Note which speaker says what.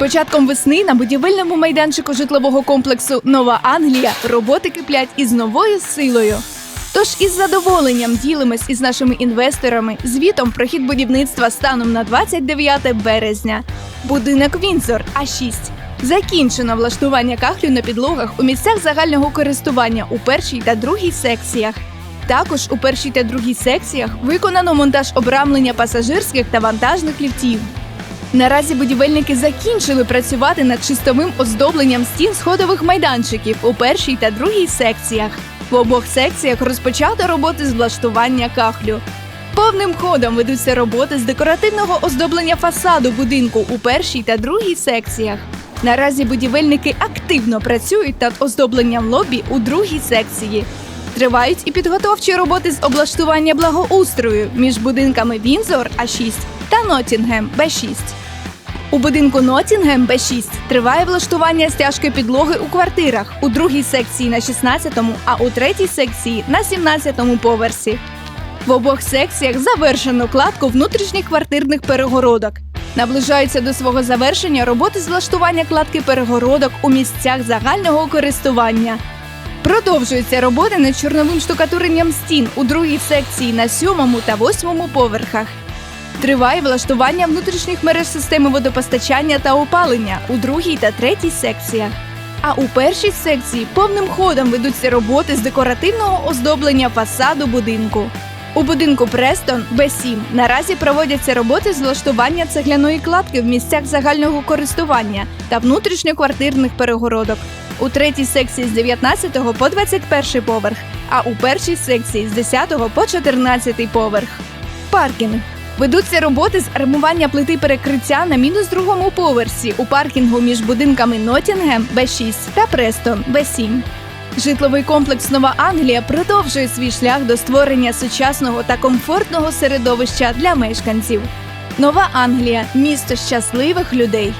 Speaker 1: початком весни на будівельному майданчику житлового комплексу Нова Англія роботи киплять із новою силою. Тож із задоволенням ділимось із нашими інвесторами звітом про хід будівництва станом на 29 березня. Будинок Вінзор А6. Закінчено влаштування кахлю на підлогах у місцях загального користування у першій та другій секціях. Також у першій та другій секціях виконано монтаж обрамлення пасажирських та вантажних ліфтів. Наразі будівельники закінчили працювати над чистовим оздобленням стін сходових майданчиків у першій та другій секціях. В обох секціях розпочато роботи з влаштування кахлю. Повним ходом ведуться роботи з декоративного оздоблення фасаду будинку у першій та другій секціях. Наразі будівельники активно працюють над оздобленням лобі у другій секції. Тривають і підготовчі роботи з облаштування благоустрою між будинками Вінзор А6 та Нотінгем Б6. У будинку Нотінгем Б6 триває влаштування стяжки підлоги у квартирах у другій секції на 16-му, а у третій секції на 17-му поверсі. В обох секціях завершено кладку внутрішніх квартирних перегородок. Наближаються до свого завершення роботи з влаштування кладки перегородок у місцях загального користування. Продовжуються роботи над чорновим штукатуренням стін у другій секції на сьомому та восьмому поверхах. Триває влаштування внутрішніх мереж системи водопостачання та опалення у другій та третій секціях. А у першій секції повним ходом ведуться роботи з декоративного оздоблення фасаду будинку. У будинку Престон Б7 наразі проводяться роботи з влаштування цегляної кладки в місцях загального користування та внутрішньоквартирних перегородок. У третій секції з 19 по 21 поверх, а у першій секції з 10 по 14 поверх. Паркінг. Ведуться роботи з армування плити перекриття на мінус другому поверсі у паркінгу між будинками Нотінгем Б6 та Престон Б7. Житловий комплекс Нова Англія продовжує свій шлях до створення сучасного та комфортного середовища для мешканців. Нова Англія місто щасливих людей.